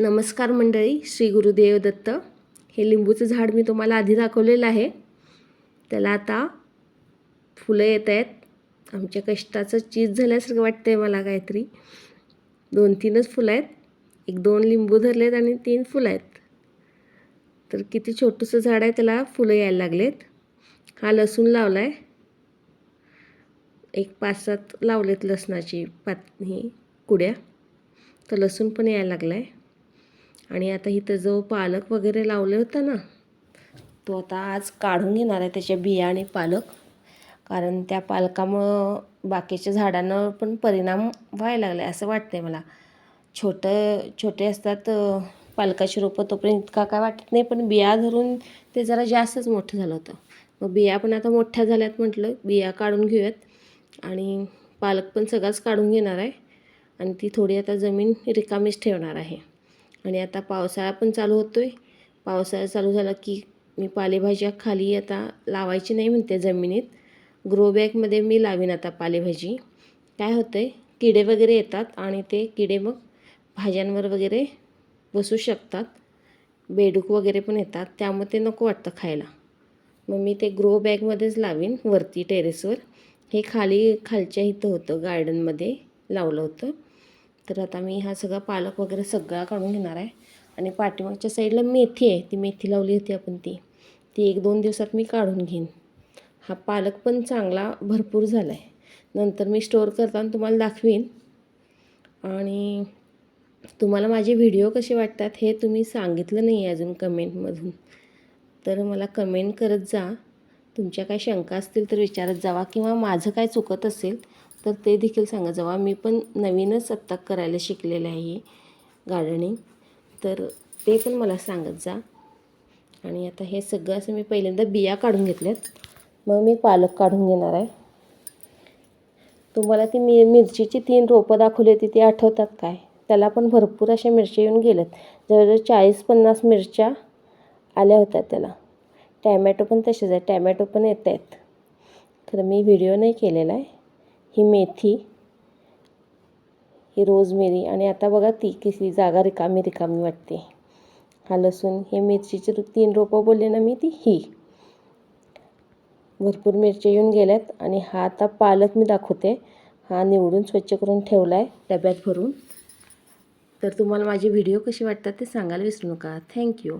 नमस्कार मंडळी श्री गुरुदेव दत्त. हे लिंबूचं झाड मी तुम्हाला आधी दाखवलेलं आहे. त्याला आता फुलं येत आहेत. आमच्या कष्टाचं चीज झाल्यासारखं वाटतं आहे मला काहीतरी. दोन तीनच फुलं आहेत. एक दोन लिंबू धरलेत आणि तीन फुलं आहेत. तर किती छोटंसं झाड आहे त्याला फुलं यायला लागलेत. हा लसूण लावला आहे एक पाच सात लावलेत लसणाची पात ही कुड्या. तर लसूण पण यायला लागला आहे आणि आता इथं जो पालक वगैरे लावले होता ना तो आता आज काढून घेणार आहे त्याच्या बिया आणि पालक. कारण त्या पालकामुळं बाकीच्या झाडांवर पण परिणाम व्हायला लागला आहे असं वाटतं आहे मला. छोटं छोटे असतात पालकाची रोपं तोपर्यंत इतका काय वाटत नाही पण बिया धरून ते जरा जास्तच मोठं झालं होतं. मग बिया पण आता मोठ्या झाल्यात म्हटलं बिया काढून घेऊयात. आणि पालक पण सगळाच काढून घेणार आहे. आणि ती थोडी आता जमीन रिकामीच ठेवणार आहे. आणि आता पावसाळा पण चालू होतो आहे पावसाळा चालू झाला की मी पालेभाज्या खाली आता लावायची नाही म्हणते जमिनीत. ग्रोबॅगमध्ये मी लावीन आता पालेभाजी. काय होतं आहे किडे वगैरे येतात आणि ते किडे मग भाज्यांवर वगैरे बसू शकतात. बेडूक वगैरे पण येतात. त्यामुळे ते नको वाटतं खायला. मग मी ते ग्रो बॅगमध्येच लावीन वरती टेरेसवर हे खाली खालच्या इथं होतं गार्डनमध्ये लावलं होतं. तर आता मी हा सगळा पालक वगैरे सगळा काढून घेणार आहे. आणि पाठीमागच्या साईडला मेथी आहे ती मेथी लावली होती आपण ती. ती एक दोन दिवसात मी काढून घेईन. हा पालक पण चांगला भरपूर झाला आहे नंतर मी स्टोअर करताना तुम्हाला दाखवीन. आणि तुम्हाला माझे व्हिडिओ कसे वाटतात हे तुम्ही सांगितलं नाही आहे अजून कमेंटमधून. तर मला कमेंट करत जा. तुमच्या काय शंका असतील तर विचारत जावा किंवा माझं काय चुकत असेल तर ते देखील सांगत जावा मी पण नवीनच आत्ता करायला शिकलेलं आहे गार्डनिंग तर ते पण मला सांगत जा. आणि आता हे सगळं असं मी पहिल्यांदा बिया काढून घेतल्यात. मग मी पालक काढून घेणार आहे. तुम्हाला ती मी मिरचीची तीन रोपं दाखवली होती ती आठवतात काय? त्याला पण भरपूर अशा मिरच्या येऊन गेल्यात. जवळजवळ चाळीस पन्नास मिरच्या आल्या होत्या त्याला. टॅमॅटो पण तसेच आहे टॅमॅटो पण येत आहेत तर मी व्हिडिओ नाही केलेला आहे. ही मेथी ही रोजमेरी आणि आता बघा ती किती जागा रिकामी रिकामी वाटते. हा लसूण हे मिरचीचे तीन रोपं बोलले ना मी ती ही. भरपूर मिरच्या येऊन गेल्यात आणि हा आता पालक मी दाखवते. हा निवडून स्वच्छ करून ठेवला आहे डब्यात भरून. तर तुम्हाला माझे व्हिडिओ कसे वाटतात ते सांगायला विसरू नका. थँक्यू